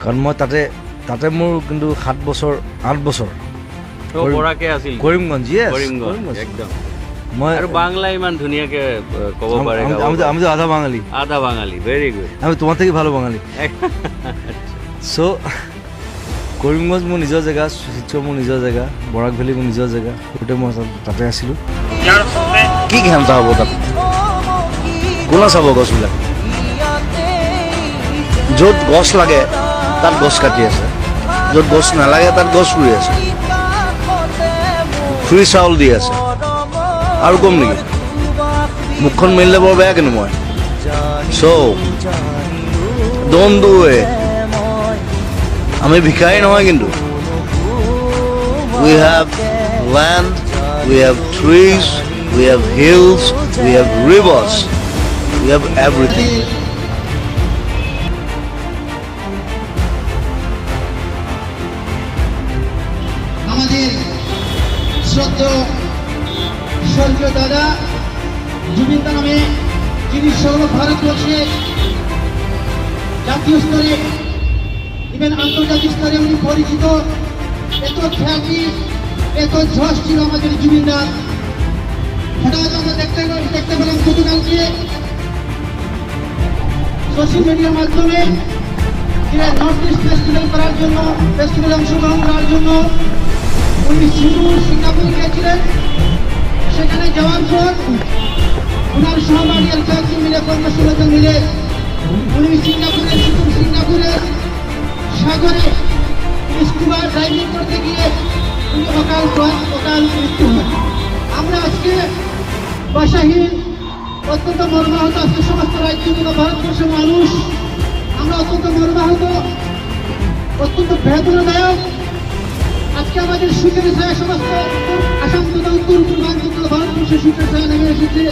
কাৰণ মই তাতে তাতে মোৰ কিন্তু সাত বছৰ আঠ বছৰ। কৰিমগঞ্জ মই আৰু বাংলা ইমান ধুনীয়াকে ক'ব পাৰে আমি- গাব আমি তো- পাৰে। আমি তো আধা বাঙালি। আধা বাঙালি ভেরি গুড আমি তোমাৰ থেকে ভালো বাঙালি। চ' কৰিমগঞ্জ মোৰ নিজৰ জেগা মোৰ নিজৰ জেগা বৰাক ভেলী মোৰ নিজৰ জেগা। গোটেই মই তাতে আছিলোঁ। কি ঘেণ্টা হ'ব তাত? কোনে চাব গছবিলাক? য'ত গছ লাগে। গছ কাটি আছে। য'ত গছ নালাগে গছ ৰুই আছে। ফ্ৰী চাউল দি আছে। আৰু কম নেকি? মুখখন মেলিলে বৰ বেয়া কিন্তু মই। চ' ডোন্ট ডু আমি ভিখাৰী নহয় কিন্তু। We have land we have trees we have hills we have rivers we have everything শ্রদ্ধ স্বর্গীয় দাদা জুবিনদা নামে যিনি সর্ব ভারতবর্ষে জাতীয় স্তরে ইভেন আন্তর্জাতিক স্তরে উনি পরিচিত। এত খ্যাতি, এত ঝস ছিল আমাদের জুবিনদা হঠাৎ আমরা দেখতে দেখতে পেলাম গতকালকে সোশ্যাল মিডিয়ার মাধ্যমে নর্থ ইস্ট ফেস্টিভ্যাল করার জন্য ফেস্টিভ্যালে অংশগ্রহণ করার জন্য উনি সিঙ্গুর সিঙ্গাপুর গিয়েছিলেন। সেখানে যাওয়ার পর ওনার সহপাঠী আর মিলে, কর্মশীলতা মিলে, উনি সিঙ্গাপুরে সিঙ্গুর সিঙ্গাপুরে সাগরে স্কুবা ড্রাইভিং করতে গিয়ে উনি অকাল অকাল মৃত্যু হন আমরা আজকে বাসাহীন, অত্যন্ত মর্মাহত আজকে সমস্ত রাজ্যগুলো, ভারতবর্ষের মানুষ, আমরা অত্যন্ত মর্মাহত, অত্যন্ত বেদনাদায়ক আজকে আমাদের সুখের ছায়া সমস্ত আসাম তথা উত্তর পূর্বাঞ্চল ভারতবর্ষের সুখের ছায়া নেমে এসেছে।